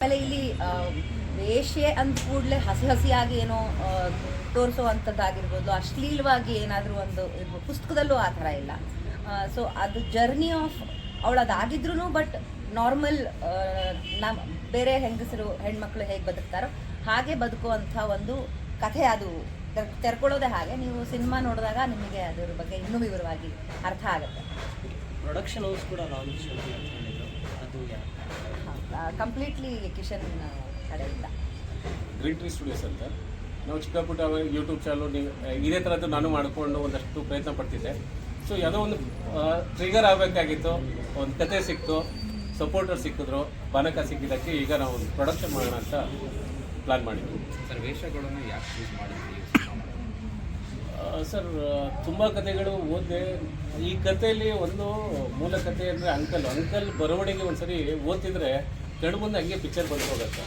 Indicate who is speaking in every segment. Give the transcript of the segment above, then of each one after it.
Speaker 1: ಆಮೇಲೆ ಇಲ್ಲಿ ವೇಷೆ ಅಂದ ಕೂಡಲೇ ಹಸಿ ಹಸಿಯಾಗಿ ಏನೋ ತೋರಿಸುವಂಥದ್ದಾಗಿರ್ಬೋದು, ಅಶ್ಲೀಲವಾಗಿ ಏನಾದರೂ ಒಂದು ಪುಸ್ತಕದಲ್ಲೂ ಆ ಥರ ಇಲ್ಲ. ಸೊ ಅದು ಜರ್ನಿ ಆಫ್ ಅವಳು ಅದಾಗಿದ್ರೂ ಬಟ್ ನಾರ್ಮಲ್ ನಮ್ಮ ಬೇರೆ ಹೆಂಗಸರು, ಹೆಣ್ಮಕ್ಳು ಹೇಗೆ ಬದುಕ್ತಾರೋ ಹಾಗೆ ಬದುಕುವಂಥ ಒಂದು ಕಥೆ ಅದು, ತೆರ್- ತೆರ್ಕೊಳ್ಳೋದೇ ಹಾಗೆ. ನೀವು ಸಿನಿಮಾ ನೋಡಿದಾಗ ನಿಮಗೆ ಅದರ ಬಗ್ಗೆ ಇನ್ನೂ ವಿವರವಾಗಿ ಅರ್ಥ ಆಗುತ್ತೆ.
Speaker 2: ಪ್ರೊಡಕ್ಷನ್ ಹೌಸ್ ಕೂಡ ಲಾಂಚ್ ಅಂತ ಅದು
Speaker 1: ಕಂಪ್ಲೀಟ್ಲಿ ಕಿಶನ್ ಕಡೆಯಿಂದ.
Speaker 3: ಗ್ರೀನ್ ಟ್ರೀ ಸ್ಟುಡಿಯೋಸ್ ಅಂತ. ನಾವು ಚಿಕ್ಕ ಪುಟ್ಟ ಯೂಟ್ಯೂಬ್ ಚಾನಲ್ ನೀವು ಇದೇ ಥರದ್ದು ನಾನು ಮಾಡಿಕೊಂಡು ಒಂದಷ್ಟು ಪ್ರಯತ್ನ ಪಡ್ತಿದ್ದೆ. ಸೊ ಯಾವುದೋ ಒಂದು ಟ್ರಿಗರ್ ಆಗಬೇಕಾಗಿತ್ತು. ಒಂದು ಕತೆ ಸಿಕ್ತು ಸಪೋರ್ಟರ್ ಸಿಕ್ಕಿದ್ರು ಬನಕ ಸಿಕ್ಕಿದ್ದಕ್ಕೆ ಈಗ ನಾವು ಒಂದು ಪ್ರೊಡಕ್ಷನ್ ಮಾಡೋಣ ಅಂತ ಪ್ಲಾನ್ ಮಾಡಿದ್ವಿ.
Speaker 4: ಸರ್ ವೇಷಗಳನ್ನು ಯಾಕೆ ಯೂಸ್ ಮಾಡಿದ್ರಿ
Speaker 3: ಸರ್, ತುಂಬ ಕಥೆಗಳು ಓದಿದೆ. ಈ ಕಥೆಯಲ್ಲಿ ಒಂದು ಮೂಲ ಕಥೆ ಅಂದರೆ ಅಂಕಲ್ ಅಂಕಲ್ ಬರವಣಿಗೆ ಒಂದ್ಸರಿ ಓದ್ತಿದ್ರೆ ಕಣ್ಣು ಮುಂದೆ ಹಂಗೆ ಪಿಕ್ಚರ್ ಬಂದು ಹೋಗುತ್ತೆ.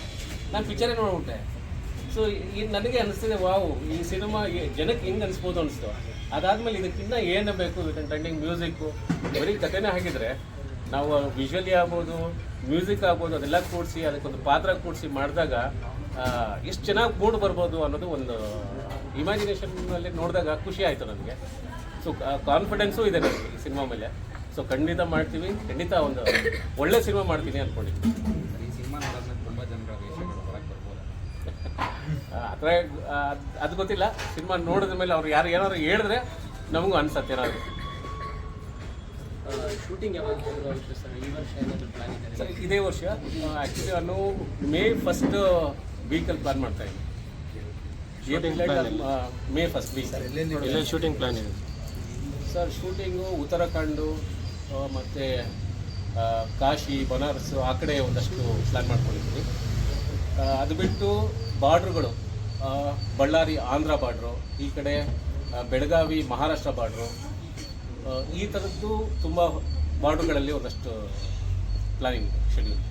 Speaker 3: ನಾನು ಪಿಕ್ಚರೇ ನೋಡ್ಬಿಟ್ಟೆ. ಸೊ ಈ ನನಗೆ ಅನಿಸ್ತಿದೆ, ವಾವ್, ಈ ಸಿನಿಮಾ ಜನಕ್ಕೆ ಹೆಂಗೆ ಅನಿಸ್ಬೋದು ಅನಿಸ್ತು. ಅದಾದಮೇಲೆ ಇದಕ್ಕಿಂತ ಏನು ಬೇಕು? ಟ್ರೆಂಡಿಂಗ್ ಮ್ಯೂಸಿಕ್ಕು ಬರೀ ಕಥೆನೇ ಹಾಕಿದರೆ ನಾವು ವಿಜುವಲಿ ಆಗ್ಬೋದು ಮ್ಯೂಸಿಕ್ ಆಗ್ಬೋದು, ಅದೆಲ್ಲ ಕೂಡಿಸಿ, ಅದಕ್ಕೊಂದು ಪಾತ್ರ ಕೂಡಿಸಿ ಮಾಡಿದಾಗ ಎಷ್ಟು ಚೆನ್ನಾಗಿ ಮೂಡ್ ಬರ್ಬೋದು ಅನ್ನೋದು ಒಂದು ಇಮ್ಯಾಜಿನೇಷನ್ನಲ್ಲಿ ನೋಡಿದಾಗ ಖುಷಿ ಆಯಿತು ನನಗೆ ಸೊ ಕಾನ್ಫಿಡೆನ್ಸು ಇದೆ ನನಗೆ ಈ ಸಿನಿಮಾ ಮೇಲೆ. ಸೊ ಖಂಡಿತ ಮಾಡ್ತೀವಿ. ಖಂಡಿತ ಒಂದು ಒಳ್ಳೆ ಸಿನಿಮಾ ಮಾಡ್ತೀನಿ ಅಂದ್ಕೊಂಡಿದ್ದೀನಿ
Speaker 4: ಈ ಸಿನಿಮಾ ನೋಡೋದ್ಮೇಲೆ ತುಂಬ ಜನರ ವೇಷಗಳು ಹೊರಗೆ ಬರ್ಬೋದಾ?
Speaker 3: ಆ ಥರ ಅದು ಗೊತ್ತಿಲ್ಲ. ಸಿನಿಮಾ ನೋಡಿದ ಮೇಲೆ ಅವ್ರು ಯಾರು ಏನಾದ್ರು ಹೇಳಿದ್ರೆ ನಮಗೂ ಅನ್ಸತ್ತೆ ಏನಾದ್ರು.
Speaker 2: ಶೂಟಿಂಗ್ ಯಾವಾಗ ಶುರು ಸರ್? ಈ ವರ್ಷ ಏನಾದರೂ ಪ್ಲಾನ್ ಇದೆ
Speaker 3: ಸರ್ ಇದೇ ವರ್ಷ. ಆ್ಯಕ್ಚುಲಿ ನಾನು ಮೇ ಫಸ್ಟ್ ವೀಕಲ್ಲಿ ಪ್ಲಾನ್ ಮಾಡ್ತಾ ಇದ್ದೀನಿ. ಮೇ ಫಸ್ಟ್ ವೀಕ್
Speaker 2: ಎಲ್ಲ ಶೂಟಿಂಗ್ ಪ್ಲಾನ್ ಇದೆ?
Speaker 3: ಸರ್ ಶೂಟಿಂಗು ಉತ್ತರಾಖಂಡು ಮತ್ತು ಕಾಶಿ ಬನಾರಸ್ ಆ ಕಡೆ ಒಂದಷ್ಟು ಪ್ಲ್ಯಾನ್ ಮಾಡ್ಕೊಂಡಿದ್ದೀನಿ ಆ, ಅದು ಬಿಟ್ಟು ಬಾರ್ಡ್ರುಗಳು ಬಳ್ಳಾರಿ ಆಂಧ್ರ ಬಾರ್ಡ್ರು ಈ ಕಡೆ ಬೆಳಗಾವಿ ಮಹಾರಾಷ್ಟ್ರ ಬಾರ್ಡ್ರು ಈ ಥರದ್ದು ತುಂಬ ಬಾರ್ಡ್ರುಗಳಲ್ಲಿ ಒಂದಷ್ಟು ಪ್ಲಾನಿಂಗ್ ಶೆಡ್ಯೂಲ್